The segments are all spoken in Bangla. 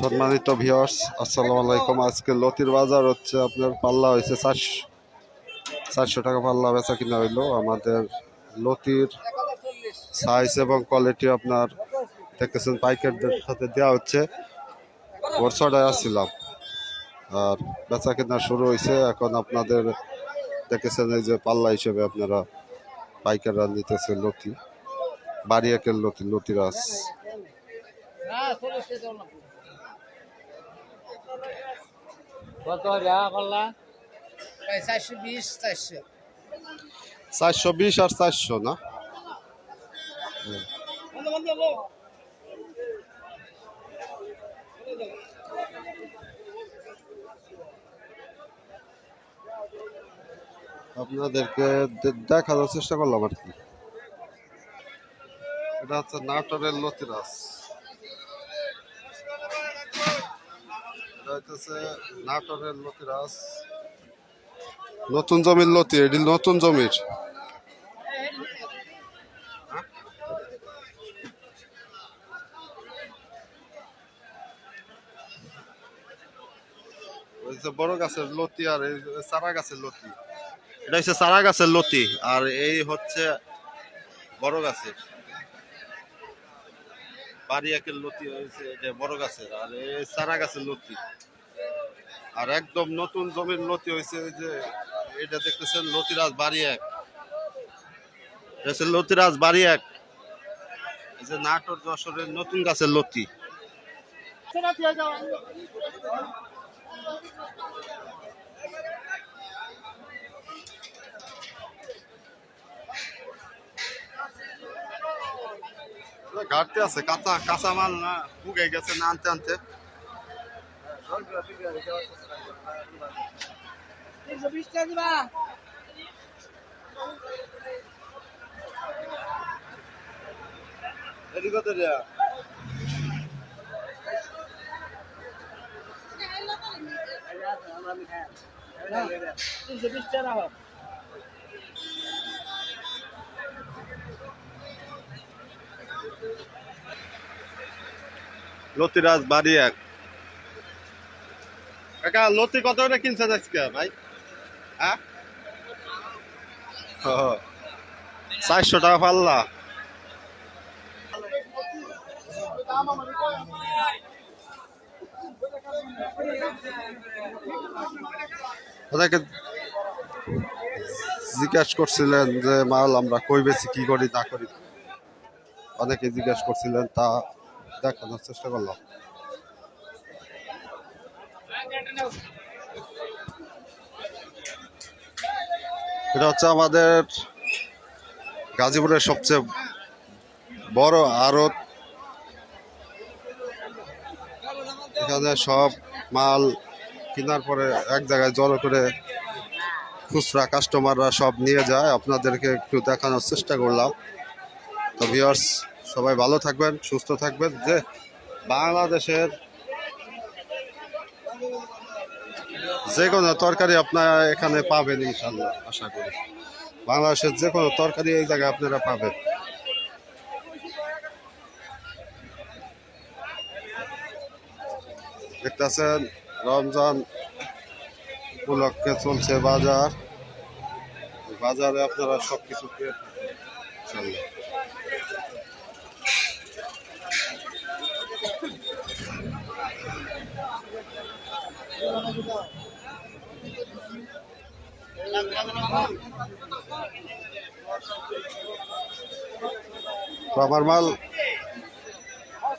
সম্মানিত ভিউয়ার্স আসসালামু আলাইকুম। আজকে লতির বাজার হচ্ছে আপনার পাল্লা হয়েছে চারশো চারশো টাকা পাল্লা বেচা কিনা হইল। আমাদের লতির সাইজ এবং কোয়ালিটি আপনার দেখতেছেন পাইকারদের সাথে দেওয়া হচ্ছে। বর্ষাটায় আসছিলাম আর বেচা কিনা শুরু হয়েছে। এখন আপনাদের দেখেছেন এই যে পাল্লা হিসেবে আপনারা পাইকাররা নিতেছে লতি। বাড়ি একের লতি লতিরাজ। চারশো বিশ আর চারশো না? আপনাদেরকে দেখানোর চেষ্টা করলাম আর কি। এটা হচ্ছে নাটোরের লতিরাস এটা হচ্ছে নাটোরের লতিরাস নতুন জমির লতি, এটি নতুন জমির। বড় গাছের লতি আর এই চারা গাছের লতি। এটা হচ্ছে চারা গাছের লতি আর এই হচ্ছে বড় গাছের। বাড়ি একের লতি হয়েছে এটা বড় গাছের, আর চারা গাছের লতি। আর একদম নতুন জমির লতি হয়েছে যে এটা দেখতেছেন, লতিরাজ বাড়ি এক লতিরাজ বাড়ি এক এই যে নাটোর যশোরের নতুন গাছের লতি। ঘাটতে আছে কাঁচা কাঁচা মাল না পুগে গেছে না আনতে আনতে। তিনশো বিশ টাকা দিবা এদিকে তো রে তিনশো বিশ টাকা হোক লতিরাজ বাড়ি এক। কাকা, লতি কত করে কিনছেন আজকে, ভাই? হ্যাঁ? চারশো টাকা পাল্লা। জিজ্ঞাসা করছিলেন যে মাল আমরা কই বেশি কি করি না করি। অনেকে জিজ্ঞাসা করছিলেন, তা দেখানোর চেষ্টা করলাম এটা হচ্ছে আমাদের গাজীপুরের সবচেয়ে বড় আড়ত। এখানে সব মাল কেনার পরে এক জায়গায় জড়ো করে খুচরা কাস্টমাররা সব নিয়ে যায়। আপনাদেরকে একটু দেখানোর চেষ্টা করলাম। তো ভিউয়ার্স সবাই ভালো থাকবেন, সুস্থ থাকবেন। যে বাংলাদেশের যে কোনো তরকারি আপনারা এখানে পাবেন ইনশাল্লাহ, আশা করি। বাংলাদেশের যে কোনো তরকারি এই জায়গায় আপনারা পাবেন। দেখতেছেন, রমজান উপলক্ষে চলছে বাজার। বাজারে আপনারা সব কিছু পেয়ে থাকেন আমার মাল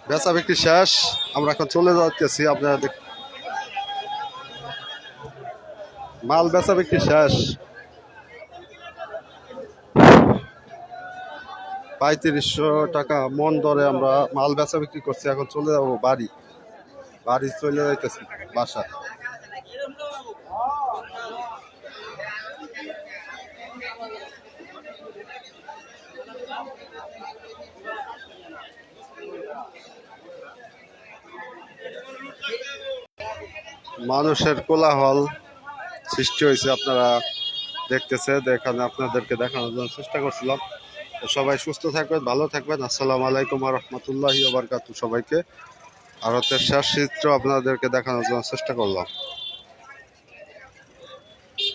বেচা বিক্রি শেষ। আমরা এখন চলে যাচ্ছি আপনারা দেখ মাল বেচা বিক্রি শেষ। পঁয়ত্রিশশো টাকা মন দরে আমরা মাল বেচা বিক্রি করছি, এখন চলে যাব বাড়ি। বাড়ি চলে যাইতেছি, বাসা। মানুষের কোলাহল সৃষ্টি হয়েছে আপনারা দেখতেছে এখানে আপনাদেরকে দেখানোর জন্য চেষ্টা করছিলাম। সবাই সুস্থ থাকবেন, ভালো থাকবেন। আসসালামু আলাইকুম রহমতুল্লাহি ওবরকাতু সবাইকে। হচ্ছে শেষ চিত্র আপনাদেরকে দেখানোর জন্য চেষ্টা করলাম।